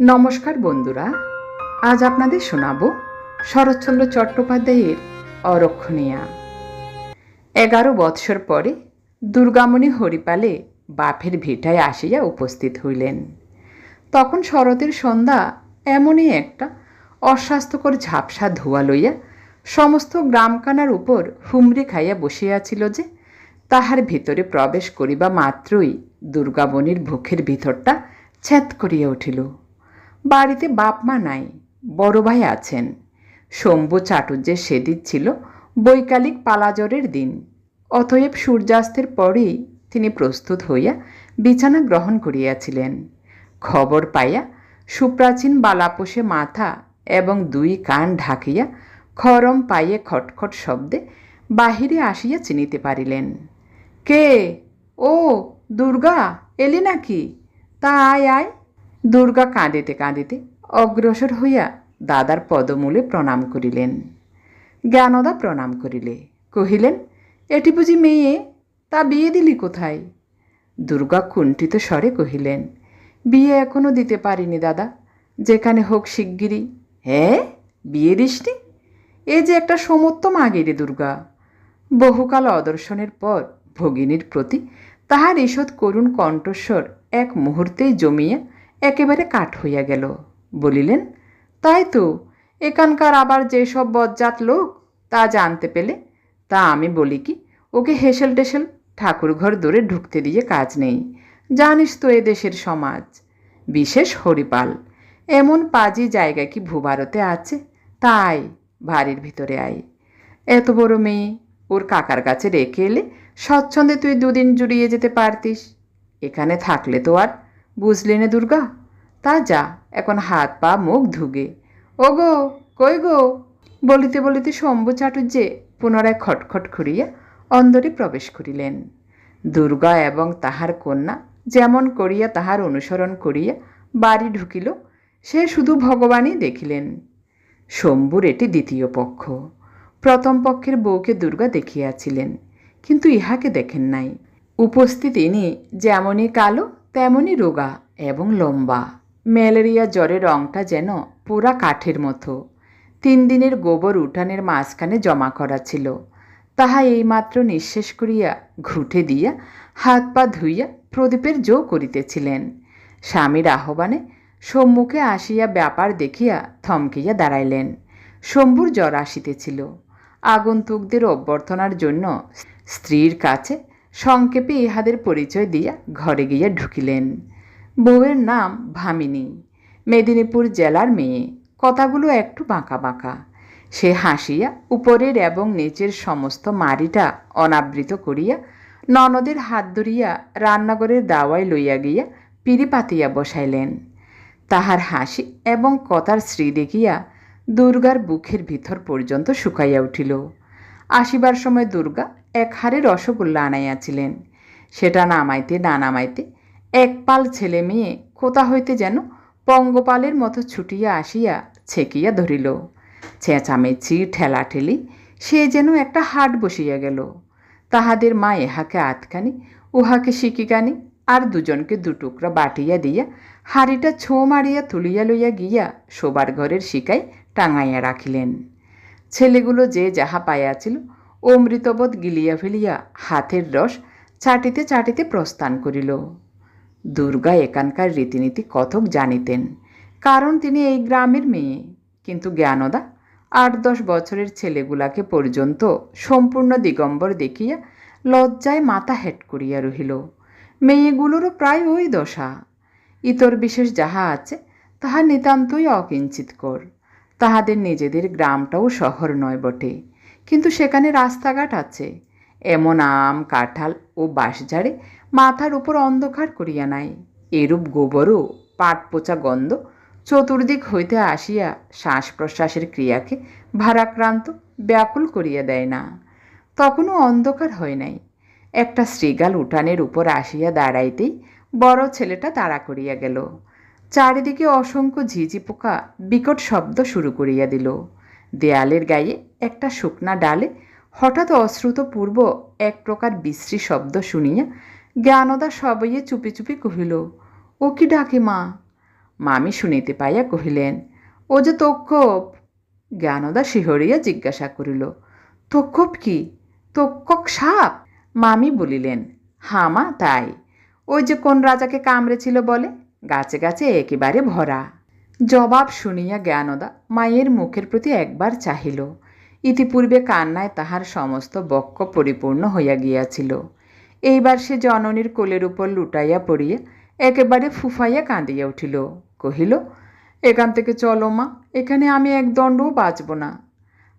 নমস্কার বন্ধুরা, আজ আপনাদের শোনাব শরৎচন্দ্র চট্টোপাধ্যায়ের অরক্ষণীয়া। এগারো বৎসর পরে দুর্গামণি হরিপালে বাপের ভিটায় আসিয়া উপস্থিত হইলেন। তখন শরতের সন্ধ্যা এমনই একটা অস্বাস্থ্যকর ঝাপসা ধোয়া লইয়া সমস্ত গ্রামকানার উপর হুমড়ি খাইয়া বসিয়াছিল যে তাহার ভিতরে প্রবেশ করিবা মাত্রই দুর্গাবনির বুকের ভিতরটা ছ্যাঁত করিয়া উঠিল। বাড়িতে বাপ মা নাই, বড় ভাই আছেন। শম্ভু চাটুর্যের সেদিন ছিল বৈকালিক পালাজরের দিন। অতএব সূর্যাস্তের পরেই তিনি প্রস্তুত হইয়া বিছানা গ্রহণ করিয়াছিলেন। খবর পাইয়া সুপ্রাচীন বালাপোষে মাথা এবং দুই কান ঢাকিয়া খরম পাইয়ে খটখট শব্দে বাহিরে আসিয়া চিনিতে পারিলেন। কে? ও, দুর্গা, এলি নাকি? তা আয় আয়। দুর্গা কাঁদিতে কাঁদিতে অগ্রসর হইয়া দাদার পদমূলে প্রণাম করিলেন। জ্ঞানদা প্রণাম করিলে, কহিলেন, এটি বুঝি মেয়ে, তা বিয়ে দিলি কোথায়? দুর্গা কুণ্ঠিত স্বরে কহিলেন, বিয়ে এখনও দিতে পারিনি দাদা, যেখানে হোক শিগগিরই। হ্যাঁ বিয়ে দিসনি? এ যে একটা সমত্তম আগে রে দুর্গা। বহুকাল অদর্শনের পর ভগিনীর প্রতি তাহার ঈষৎ করুণ কণ্ঠস্বর এক মুহূর্তেই জমিয়া একেবারে কাঠ হইয়া গেল। বলিলেন, তাই তো, এখানকার আবার যেসব বজ্জাত লোক, তা জানতে পেলে? তা আমি বলি কি, ওকে হেসেল টেসেল, ঠাকুরঘর দূরে ঢুকতে দিয়ে কাজ নেই। জানিস তো এ দেশের সমাজ। বিশেষ হরিপাল, এমন পাজি জায়গা কি ভূভারতে আছে? তাই, বাড়ির ভিতরে আয়। এত বড় মেয়ে, ওর কাকার কাছে রেখে এলে স্বচ্ছন্দে তুই দুদিন জুড়িয়ে যেতে পারতিস। এখানে থাকলে তো আর বুঝলি না দুর্গা? তা যা, এখন হাত পা মুখ ধুগে। ও গো কই গো? বলিতে বলিতে শম্ভু চাটুর্যে পুনরায় খটখট করিয়া অন্দরে প্রবেশ করিলেন। দুর্গা এবং তাহার কন্যা যেমন করিয়া তাহার অনুসরণ করিয়া বাড়ি ঢুকিল, সে শুধু ভগবানই দেখিলেন। শম্ভুর এটি দ্বিতীয় পক্ষ। প্রথম পক্ষের বউকে দুর্গা দেখিয়াছিলেন, কিন্তু ইহাকে দেখেন নাই। উপস্থিত ইনি যেমনই কালো তেমনই রোগা এবং লম্বা। ম্যালেরিয়া জ্বরের রংটা যেন পুরা কাঠের মতো। তিন দিনের গোবর উঠানের মাঝখানে জমা করা ছিল। তাহা এইমাত্র নিঃশেষ করিয়া ঘুটে দিয়া হাত পা ধুইয়া প্রদীপের জো করিতেছিলেন। স্বামীর আহ্বানে সম্মুখে আসিয়া ব্যাপার দেখিয়া থমকিয়া দাঁড়াইলেন। শম্ভুর জ্বর আসিতেছিল। আগন্তুকদের অভ্যর্থনার জন্য স্ত্রীর কাছে সংক্ষেপে ইহাদের পরিচয় দিয়া ঘরে গিয়া ঢুকিলেন। বউয়ের নাম ভামিনী। মেদিনীপুর জেলার মেয়ে। কথাগুলো একটু বাঁকা বাঁকা। সে হাসিয়া উপরের এবং নিচের সমস্ত মারিটা অনাবৃত করিয়া ননদের হাত ধরিয়া রান্নাঘরের দাওয়ায় লইয়া গিয়া পিড়ি পাতিয়া বসাইলেন। তাহার হাসি এবং কথার শ্রী দেখিয়া দুর্গার বুকের ভিতর পর্যন্ত শুকাইয়া উঠিল। আসিবার সময় দুর্গা এক হারে রসগোল্লা আনাইয়াছিলেন। সেটা নামাইতে, না নামাইতে এক পাল ছেলে মেয়ে কোথা হইতে যেন পঙ্গপালের মতো ছুটিয়া আসিয়া ছেকিয়া ধরিল। চেঁচামেচি ঠেলাঠেলি, সে যেন একটা হাট বসিয়া গেল। তাহাদের মা ইহাকে আতকানি উহাকে শিকিকানি আর দুজনকে দুটুকরা বাটিয়া দিয়া হাড়িটা ছো মারিয়া তুলিয়া লইয়া গিয়া শোবার ঘরের শিকায় টাঙাইয়া রাখিলেন। ছেলেগুলো যে যাহা পাইয়াছিল অমৃতবোধ গিলিয়া ফেলিয়া হাতের রস চাটিতে চাটিতে প্রস্থান করিল। দুর্গা এখানকার রীতিনীতি কথক জানিতেন, কারণ তিনি এই গ্রামের মেয়ে। কিন্তু জ্ঞানদা আট দশ বছরের ছেলেগুলাকে পর্যন্ত সম্পূর্ণ দিগম্বর দেখিয়া লজ্জায় মাথা হেট করিয়া রহিল। মেয়েগুলোরও প্রায় ওই দশা। ইতর বিশেষ যাহা আছে, তাহা নিতান্তই অকিঞ্চিতকর। তাহাদের নিজেদের গ্রামটাও শহর নয় বটে। কিন্তু সেখানে রাস্তাঘাট আছে। এমন আম, কাঁঠাল ও বাঁশঝাড়ে মাথার উপর অন্ধকার করিয়া নাই। এরূপ গোবরও পাট পচা গন্ধ চতুর্দিক হইতে আসিয়া শ্বাস প্রশ্বাসের ক্রিয়াকে ভারাক্রান্ত, ব্যাকুল করিয়া দেয় না। তখনও অন্ধকার হয় নাই। একটা শ্রীগাল উঠানের উপর আসিয়া দাঁড়াইতেই বড় ছেলেটা তাড়া করিয়া গেল। চারিদিকে অসংখ্য ঝিঝি পোকা বিকট শব্দ শুরু করিয়া দিল। দেয়ালের গায়ে একটা শুকনা ডালে হঠাৎ অশ্রুতপূর্ব এক প্রকার বিশ্রী শব্দ শুনিয়া জ্ঞানদা সবইয়ে চুপি চুপি কহিল, ও কি ডাকে মা? মামি শুনিতে পাইয়া কহিলেন, ও যে তক্ষপ। জ্ঞানদা শিহরিয়া জিজ্ঞাসা করিল, তক্ষপ কি? তক্ষক সাপ? মামি বলিলেন হামা তাই। ওই যে কোন রাজাকে কামড়েছিল বলে, গাছে গাছে একেবারে ভরা। জবাব শুনিয়া জ্ঞানদা মায়ের মুখের প্রতি একবার চাহিল। ইতিপূর্বে কান্নায় তাহার সমস্ত বক্ষ পরিপূর্ণ হইয়া গিয়াছিল। এইবার সে জননীর কোলের উপর লুটাইয়া পড়িয়া একেবারে ফুফাইয়া কাঁদিয়া উঠিল। কহিল, এখান থেকে চলো মা, এখানে আমি এক দণ্ডও বাঁচব না।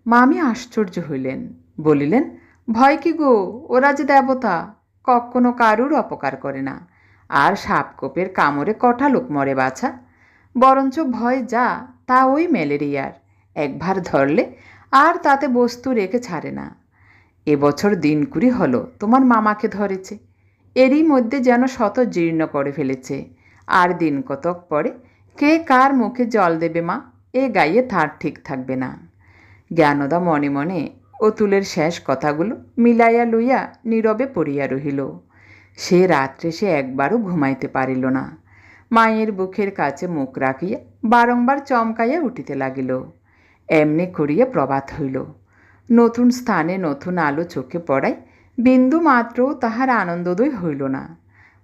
মামি আশ্চর্য হইলেন। বলিলেন, ভয় কি গো, ওরা যে দেবতা, কখনো কারুর অপকার করে না। আর সাপকোপের কামড়ে কটা লোক মরে বাছা? বরঞ্চ ভয় যা, তা ওই ম্যালেরিয়ার। একবার ধরলে আর তাতে বস্তু রেখে ছাড়ে না। এবছর দিন কুড়ি হলো, তোমার মামাকে ধরেছে। এরই মধ্যে যেন শত জীর্ণ করে ফেলেছে। আর দিন কতক পরে কে কার মুখে জল দেবে মা, এ গাইয়ে তার ঠিক থাকবে না। জ্ঞানদা মনে মনে অতুলের শেষ কথাগুলো মিলাইয়া লইয়া নীরবে পড়িয়া রহিল। সে রাত্রে সে একবারও ঘুমাইতে পারিল না। মায়ের বুকের কাছে মুখ রাখিয়া বারংবার চমকাইয়া উঠিতে লাগিল। এমনি করিয়া প্রভাত হইল। নতুন স্থানে নতুন আলো চোখে পড়ায় বিন্দু মাত্রও তাহার আনন্দোদয় হইল না।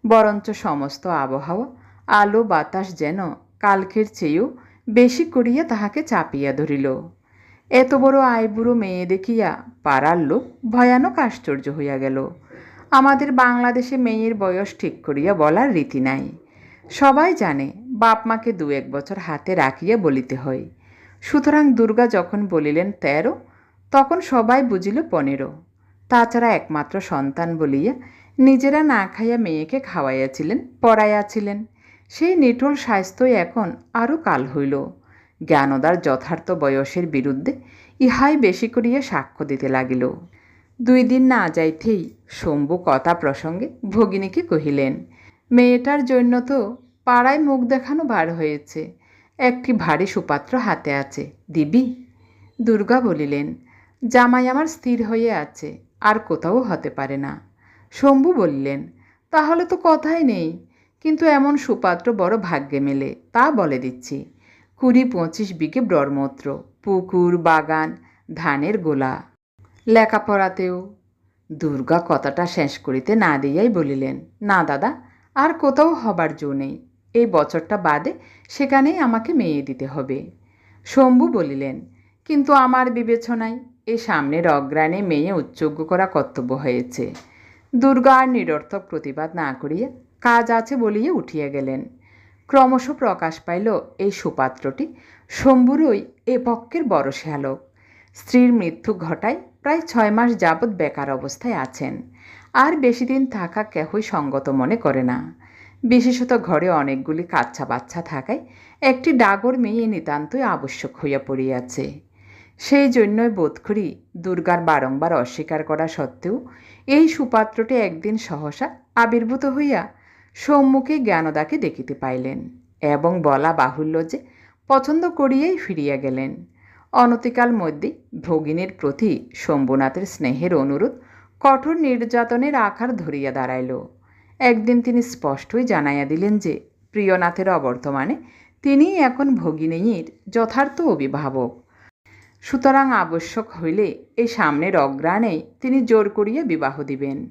বরঞ্চ সমস্ত আবহাওয়া, আলো, বাতাস যেন কালকের চেয়েও বেশি করিয়া তাহাকে চাপিয়া ধরিল। এত বড় আইবুড়ো মেয়ে দেখিয়া পাড়ার লোক ভয়ানক আশ্চর্য হইয়া গেল। আমাদের বাংলাদেশে মেয়ের বয়স ঠিক করিয়া বলার রীতি নাই। সবাই জানে, বাপ মাকে দু এক বছর হাতে রাখিয়া বলিতে হয়। সুতরাং দুর্গা যখন বলিলেন তেরো, তখন সবাই বুঝিল পনেরো। তাছাড়া একমাত্র সন্তান বলিয়া নিজেরা না খাইয়া মেয়েকে খাওয়াইয়াছিলেন, পড়াইয়াছিলেন। সেই নিটোল স্বাস্থ্যই এখন আরও কাল হইল। জ্ঞানদার যথার্থ বয়সের বিরুদ্ধে ইহাই বেশি করিয়া সাক্ষ্য দিতে লাগিল। দুই দিন না যাইতেই শম্ভু কথা প্রসঙ্গে ভগিনীকে কহিলেন মেয়েটার জন্য তো পাড়ায় মুখ দেখানো বার হয়েছে। একটি ভারী সুপাত্র হাতে আছে। দিবি? দুর্গা বলিলেন, জামাই আমার স্থির হয়ে আছে, আর কোথাও হতে পারে না। শম্ভু বললেন, তাহলে তো কথাই নেই, কিন্তু এমন সুপাত্র বড় ভাগ্যে মেলে, তা বলে দিচ্ছি। কুড়ি পঁচিশ বিঘে ব্রহ্মত্র, পুকুর, বাগান, ধানের গোলা। লেখাপড়াতেও। দুর্গা কথাটা শেষ করিতে না দিয়াই বলিলেন, না দাদা আর কোথাও হবার জো নেই। এই বছরটা বাদে সেখানেই আমাকে মেয়ে দিতে হবে। শম্ভু বলিলেন, কিন্তু আমার বিবেচনায় এই সামনের অগ্রাণে মেয়ে উচ্চজ্ঞ করা কর্তব্য হয়েছে। দুর্গা আর নিরর্থক প্রতিবাদ না করিয়া কাজ আছে বলিয়া উঠিয়া গেলেন। ক্রমশ প্রকাশ পাইল, এই সুপাত্রটি শম্ভুরই এ পক্ষের বড় শ্যালক। স্ত্রীর মৃত্যু ঘটায় প্রায় ছয় মাস যাবৎ বেকার অবস্থায় আছেন। আর বেশি দিন থাকা কেহই সঙ্গত মনে করে না। বিশেষত ঘরে অনেকগুলি কাচ্চা বাচ্চা থাকায় একটি ডাগর মেয়ে নিতান্তই আবশ্যক হইয়া পড়িয়াছে। সেই জন্যই বোধ করি দুর্গার বারংবার অস্বীকার করা সত্ত্বেও এই সুপাত্রটি একদিন সহসা আবির্ভূত হইয়া সম্মুখে জ্ঞানদাকে দেখিতে পাইলেন এবং বলা বাহুল্য যে পছন্দ করিয়াই ফিরিয়া গেলেন। অনতিকাল মধ্যে ভগিনীর প্রতি শম্ভুনাথের স্নেহের অনুরোধ কঠোর নির্যাতনের আকার ধরিয়া দাঁড়াইল। একদিন তিনি স্পষ্টই জানাইয়া দিলেন যে, প্রিয়নাথের অবর্তমানে তিনিই এখন ভগিনীর যথার্থ অভিভাবক। সুতরাং আবশ্যক হইলে এই সামনের অগ্রাণে তিনি জোর করিয়া বিবাহ দিবেন।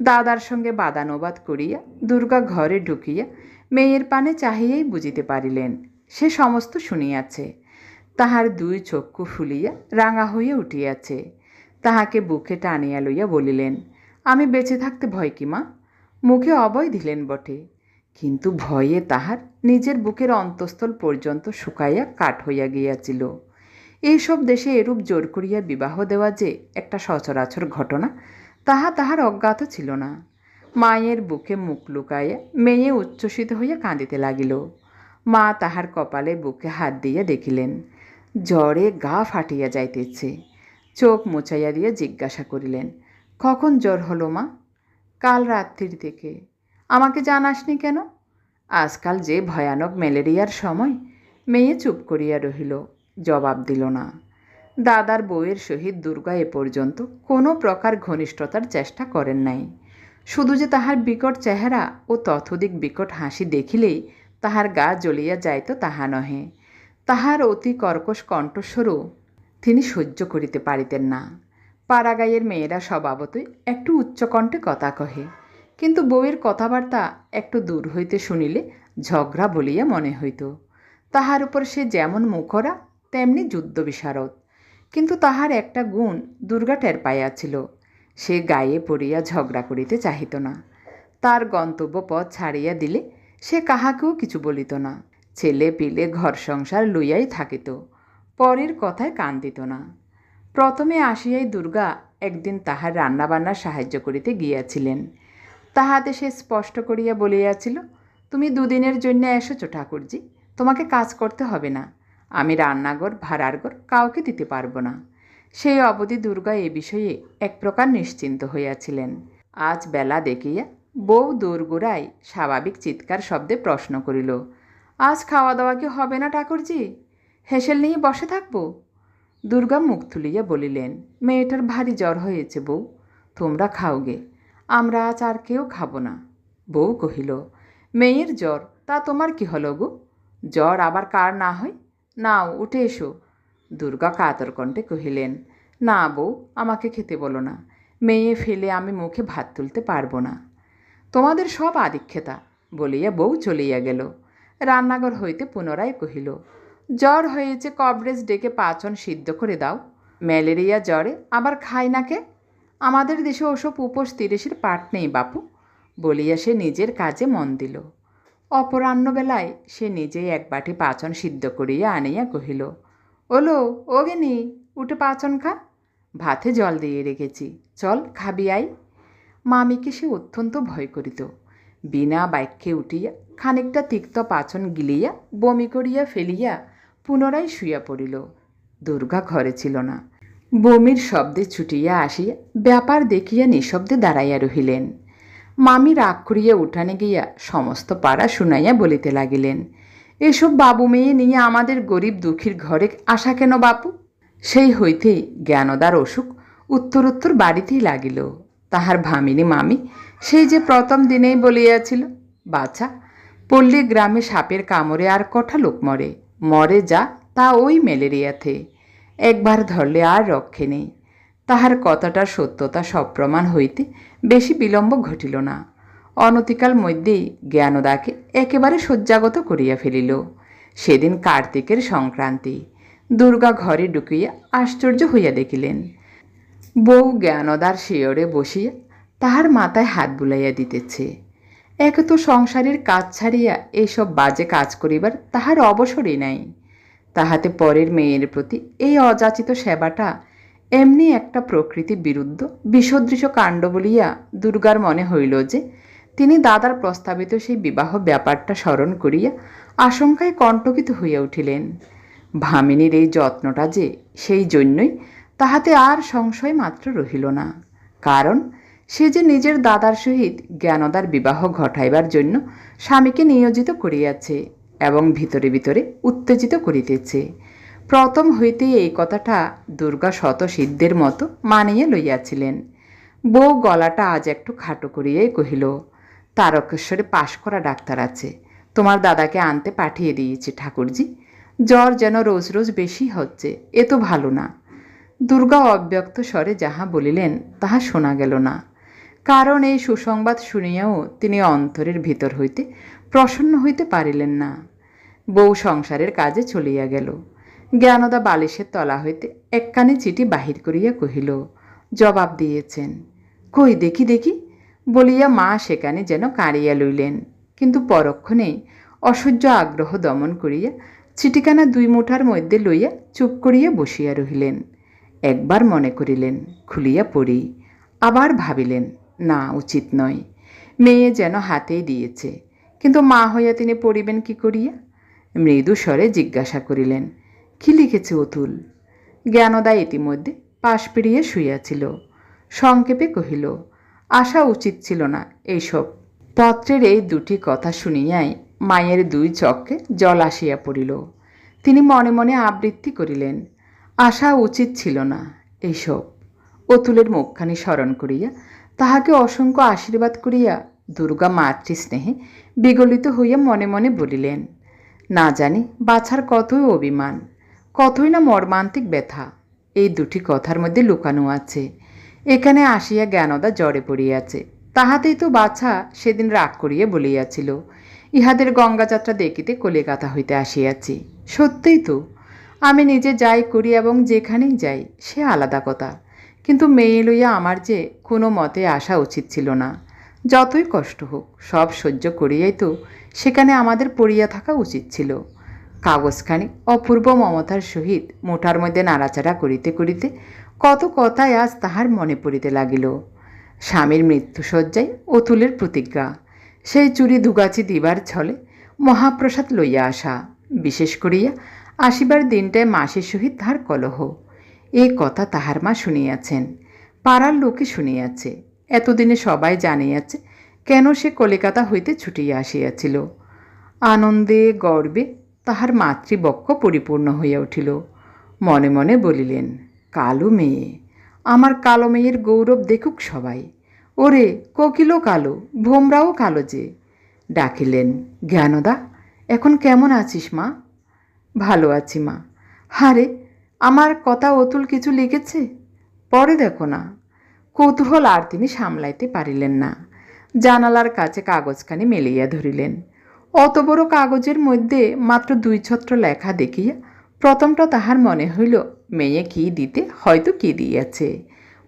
দাদার সঙ্গে বাদানুবাদ করিয়া দুর্গা ঘরে ঢুকিয়া মেয়ের পানে চাহিয়াই বুঝিতে পারিলেন, সে সমস্ত শুনিয়াছে। তাহার দুই চক্ষু ফুলিয়া রাঙা হইয়া উঠিয়াছে। তাহাকে বুকে টানিয়া লইয়া বলিলেন, আমি বেঁচে থাকতে ভয় কি মা? মুখে অবয় দিলেন বটে। কিন্তু ভয়ে তাহার নিজের বুকের অন্তঃস্থল পর্যন্ত শুকাইয়া কাঠ হইয়া গিয়াছিল। এইসব দেশে এরূপ জোর করিয়া বিবাহ দেওয়া যে একটা সচরাচর ঘটনা, তাহা তাহার অজ্ঞাত ছিল না। মায়ের বুকে মুখ লুকাইয়া মেয়ে উচ্ছ্বসিত হইয়া কাঁদিতে লাগিল। মা তাহার কপালে বুকে হাত দিয়া দেখিলেন, জ্বরে গা ফাটিয়া যাইতেছে। চোখ মোচাইয়া দিয়া জিজ্ঞাসা করিলেন, কখন জ্বর হলো মা? কাল রাত্রির থেকে আমাকে জানাসনি কেন? আজকাল যে ভয়ানক ম্যালেরিয়ার সময়, মেয়ে চুপ করিয়া রহিল, জবাব দিল না। দাদার বউয়ের সহিত দুর্গা এ পর্যন্ত কোনো প্রকার ঘনিষ্ঠতার চেষ্টা করেন নাই। শুধু যে তাহার বিকট চেহারা ও ততোধিক বিকট হাসি দেখিলেই তাহার গা জ্বলিয়া যাইত তাহা নহে। তাহার অতি কর্কশ কণ্ঠস্বরও তিনি সহ্য করিতে পারিতেন না। পাড়াগাঁয়ের মেয়েরা স্বভাবতই একটু উচ্চকণ্ঠে কথা কহে। কিন্তু বউয়ের কথাবার্তা একটু দূর হইতে শুনিলে ঝগড়া বলিয়া মনে হইত। তাহার উপর সে যেমন মুখরা, তেমনি যুদ্ধ বিশারদ কিন্তু তাহার একটা গুণ দুর্গা টের পাইয়াছিল, সে গায়ে পড়িয়া ঝগড়া করিতে চাহিত না। তার গন্তব্য পথ ছাড়িয়া দিলে সে কাহাকেও কিছু বলিত না। ছেলে পিলে ঘর সংসার লইয়াই থাকিত। পরের কথায় কান দিত না। প্রথমে আসিয়াই দুর্গা একদিন তাহার রান্নাবান্না সাহায্য করিতে গিয়াছিলেন। তাহাতে সে স্পষ্ট করিয়া বলিয়াছিল, তুমি দুদিনের জন্য এসেছ ঠাকুরজি, তোমাকে কাজ করতে হবে না। আমি রান্নাঘর, ভাড়ার ঘর কাউকে দিতে পারব না। সেই অবধি দুর্গা এ বিষয়ে এক প্রকার নিশ্চিন্ত হইয়াছিলেন। আজ বেলা দেখিয়া বউ দোরগোড়ায় স্বাভাবিক চিৎকার শব্দে প্রশ্ন করিল, আজ খাওয়া দাওয়া কি হবে না ঠাকুরজি? হেসেল নিয়ে বসে থাকব? দুর্গা মুখ তুলিয়া বলিলেন, মেয়েটার ভারী জ্বর হয়েছে বউ, তোমরা খাওগে আমরা আজ আর কেউ খাব না। বউ কহিল, মেয়ের জ্বর, তা তোমার কি হলো গো? জ্বর আবার কার না হয়? নাও, উঠে এসো। দুর্গা কাতর কণ্ঠে কহিলেন, না বউ, আমাকে খেতে বলো না, মেয়ে ফেলে আমি মুখে ভাত তুলতে পারব না। তোমাদের সব আদিক্ষেতা, বলিয়া বউ চলিয়া গেল। রান্নাঘর হইতে পুনরায় কহিল জ্বর হয়েছে, কবরেজ ডেকে পাচন সিদ্ধ করে দাও। ম্যালেরিয়া জ্বরে আবার খায় না কে? আমাদের দেশে ওসব উপোস তিরিশের পাট নেই বাপু, বলিয়া সে নিজের কাজে মন দিল। অপরাহ্নবেলায় সে নিজেই এক বাটি পাচন সিদ্ধ করিয়া আনিয়া কহিল, ওলো ও উঠে পাচন খা। ভাতে জল দিয়ে রেখেছি, চল খাবি আই। মামিকে সে অত্যন্ত ভয় করিত। বিনা বাক্যে উঠিয়া খানিকটা তিক্ত পাচন গিলিয়া বমি করিয়া ফেলিয়া পুনরায় শুইয়া পড়িল। দুর্গা ঘরে ছিল না। বমির শব্দে ছুটিয়া আসিয়া ব্যাপার দেখিয়া নিঃশব্দে দাঁড়াইয়া রহিলেন। মামি রাগ করিয়া উঠানে গিয়া সমস্ত পাড়া শুনাইয়া বলিতে লাগিলেন, এসব বাবু মেয়ে নিয়ে আমাদের গরিব দুঃখীর ঘরে আসা কেন বাপু? সেই হইতেই জ্ঞানদার অসুখ উত্তরোত্তর বাড়িতেই লাগিল। তাহার ভামিনী মামি সেই যে প্রথম দিনেই বলিয়াছিল, বাছা, পল্লী গ্রামে সাপের কামড়ে আর কঠা লোক মরে। মরে যা তা ওই ম্যালেরিয়াতে। একবার ধরলে আর রক্ষে নেই। তাহার কথাটার সত্যতা সপ্রমাণ হইতে বেশি বিলম্ব ঘটিল না। অনতিকাল মধ্যেই জ্ঞানদাকে একেবারে শয্যাগত করিয়া ফেলিল। সেদিন কার্তিকের সংক্রান্তি। দুর্গা ঘরে ঢুকিয়া আশ্চর্য হইয়া দেখিলেন। বউ জ্ঞানদার শিয়রে বসিয়া তাহার মাথায় হাত বুলাইয়া দিতেছে। একে তো সংসারের কাজ ছাড়িয়া এইসব বাজে কাজ করিবার তাহার অবসরই নাই। তাহাতে পরের মেয়ের প্রতি এই অযাচিত সেবাটা এমনি একটা প্রকৃতি বিরুদ্ধ বিসদৃশ কাণ্ড বলিয়া দুর্গার মনে হইল যে, তিনি দাদার প্রস্তাবিত সেই বিবাহ ব্যাপারটা স্মরণ করিয়া আশঙ্কায় কণ্টকিত হইয়া উঠিলেন। ভামিনীর এই যত্নটা যে, সেই জন্যই তাহাতে আর সংশয় মাত্র রহিল না। কারণ সে যে নিজের দাদার সহিত জ্ঞানদার বিবাহ ঘটাইবার জন্য স্বামীকে নিয়োজিত করিয়াছে এবং ভিতরে ভিতরে উত্তেজিত করিতেছে। প্রথম হইতেই এই কথাটা দুর্গা শত সিদ্ধের মতো মানিয়া লইয়াছিলেন। বউ গলাটা আজ একটু খাটো করিয়াই কহিল, তারকেশ্বরে পাশ করা ডাক্তার আছে। তোমার দাদাকে আনতে পাঠিয়ে দিয়েছি ঠাকুরজি। জ্বর যেন রোজ রোজ বেশি হচ্ছে, এ তো ভালো না। দুর্গা অব্যক্ত স্বরে যাহা বলিলেন, তাহা শোনা গেল না। কারণ এই সুসংবাদ শুনিয়াও তিনি অন্তরের ভিতর হইতে প্রসন্ন হইতে পারিলেন না। বউ সংসারের কাজে চলিয়া গেল। জ্ঞানদা বালিশের তলা হইতে একখানি চিঠি বাহির করিয়া কহিল, জবাব দিয়েছেন। কই, দেখি দেখি। বলিয়া মা সেখানে যেন কাঁড়িয়া লইলেন। কিন্তু পরক্ষণেই অসহ্য আগ্রহ দমন করিয়া চিঠিখানা দুই মুঠার মধ্যে লইয়া চুপ করিয়া বসিয়া রহিলেন। একবার মনে করিলেন, খুলিয়া পড়ি, আবার ভাবিলেন না, উচিত নয়। মেয়ে যেন হাতেই দিয়েছে। কিন্তু মা হইয়া তিনি পড়িবেন কি করিয়া? মৃদু স্বরে জিজ্ঞাসা করিলেন, কি লিখেছে অতুল? জ্ঞানদা ইতিমধ্যে পাশ পেরিয়ে শুইয়াছিল। সংক্ষেপে কহিল আসা উচিত ছিল না এইসব। পত্রের এই দুটি কথা শুনিয়াই মায়ের দুই চক্ষে জল আসিয়া পড়িল। তিনি মনে মনে আবৃত্তি করিলেন আসা উচিত ছিল না এইসব। অতুলের মুখখানি স্মরণ করিয়া তাহাকে অসংখ্য আশীর্বাদ করিয়া দুর্গা মাতৃস্নেহে বিগলিত হইয়া মনে মনে বলিলেন, না জানি বাছার কতই অভিমান, কতই না মর্মান্তিক ব্যথা। এই দুটি কথার মধ্যে লুকানো আছে। এখানে আসিয়া জ্ঞানদা জ্বরে পড়িয়াছে। তাহাতেই তো বাছা সেদিন রাগ করিয়া বলিয়াছিল, ইহাদের গঙ্গাযাত্রা দেখিতে কলিকাতা হইতে আসিয়াছি। সত্যিই তো, আমি নিজে যাই করি এবং যেখানেই যাই, সে আলাদা কথা। কিন্তু মেয়ে লইয়া আমার যে কোনো মতে আসা উচিত ছিল না। যতই কষ্ট হোক, সব সহ্য করিয়াই তো সেখানে আমাদের পড়িয়া থাকা উচিত ছিল। কাগজখানি অপূর্ব মমতার সহিত মোটার মধ্যে নাড়াচাড়া করিতে করিতে কত কথাই আজ তাহার মনে পড়িতে লাগিল। স্বামীর মৃত্যুসজ্জায় অতুলের প্রতিজ্ঞা। সেই চুরি দুগাছি দিবার ছলে মহাপ্রসাদ লইয়া আসা। বিশেষ করিয়া আসিবার দিনটায় মাসের সহিত তাহার কলহ। এই কথা তাহার মা শুনিয়াছেন। পাড়ার লোকে শুনিয়াছে। এতদিনে সবাই জানিয়াছে, কেন সে কলিকাতা হইতে ছুটিয়া আসিয়াছিল। আনন্দে, গর্বে তাহার মাতৃবক্ষ পরিপূর্ণ হইয়া উঠিল। মনে মনে বলিলেন, কালো মেয়ে, আমার কালো মেয়ের গৌরব দেখুক সবাই। ওরে কোকিলও কালো, ভোমরাও কালো যে। ডাকিলেন, জ্ঞানদা, এখন কেমন আছিস মা? ভালো আছি মা। হারে আমার কথা অতুল কিছু লিখেছে? পরে দেখো না। কৌতূহল আর তিনি সামলাইতে পারিলেন না। জানালার কাছে কাগজখানি মেলিয়া ধরিলেন। অত বড় কাগজের মধ্যে মাত্র দুই ছত্র লেখা দেখিয়া প্রথমটা তাহার মনে হইল, মেয়ে কি দিতে, হয়তো কি দিয়াছে?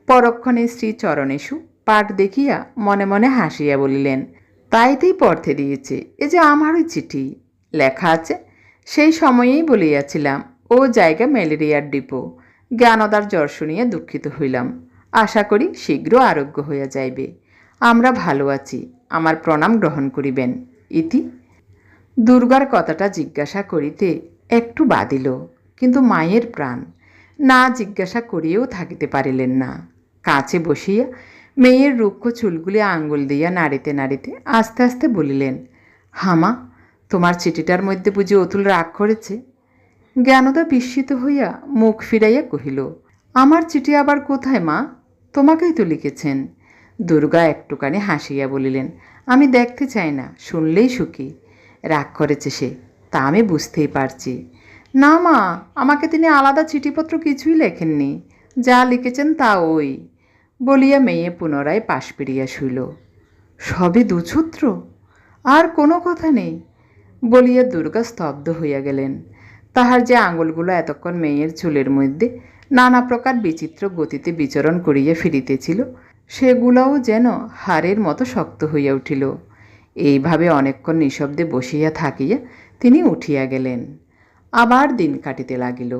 পরক্ষণে শ্রী চরণেশু পাঠ দেখিয়া মনে মনে হাসিয়া বলিলেন, তাইতেই পড়তে দিয়েছে, এ যে আমারই চিঠি। লেখা আছে, সেই সময়েই বলিয়াছিলাম ও জায়গা ম্যালেরিয়ার ডিপো। জ্ঞানদার জ্বর শুনিয়া দুঃখিত হইলাম। আশা করি শীঘ্র আরোগ্য হইয়া যাইবে। আমরা ভালো আছি, আমার প্রণাম গ্রহণ করিবেন। ইতি? দুর্গার কথাটা জিজ্ঞাসা করিতে একটু বাদিল কিন্তু মায়ের প্রাণ। না জিজ্ঞাসা করিয়েও থাকিতে পারিলেন না। কাছে বসিয়া মেয়ের রুক্ষ চুলগুলি আঙ্গুল দিয়া নাড়িতে নাড়িতে আস্তে আস্তে বলিলেন, হামা, তোমার চিঠিটার মধ্যে বুঝি অতুল রাগ করেছে? জ্ঞানদা বিস্মিত হইয়া মুখ ফিরাইয়া কহিল, আমার চিঠি আবার কোথায় মা? তোমাকেই তো লিখেছেন। দুর্গা একটুখানি হাসিয়া বলিলেন, আমি দেখতে চাই না, শুনলেই সুখী। রাগ করেছে সে, তা আমি বুঝতেই পারছি। না মা, আমাকে তিনি আলাদা চিঠিপত্র কিছুই লেখেননি, যা লিখেছেন তা ওই। বলিয়া মেয়ে পুনরায় পাশ পেরিয়া শুইল। সবে দুছত্র আর কোনো কথা নেই? বলিয়া দুর্গা স্তব্ধ হইয়া গেলেন। তাহার যে আঙুলগুলো এতক্ষণ মেয়ের চুলের মধ্যে নানা প্রকার বিচিত্র গতিতে বিচরণ করিয়া ফিরিতেছিল, সেগুলোও যেন হারের মতো শক্ত হইয়া উঠিল। এইভাবে অনেকক্ষণ নিঃশব্দে বসিয়া থাকিয়া তিনি উঠিয়া গেলেন। আবার দিন কাটিতে লাগিল।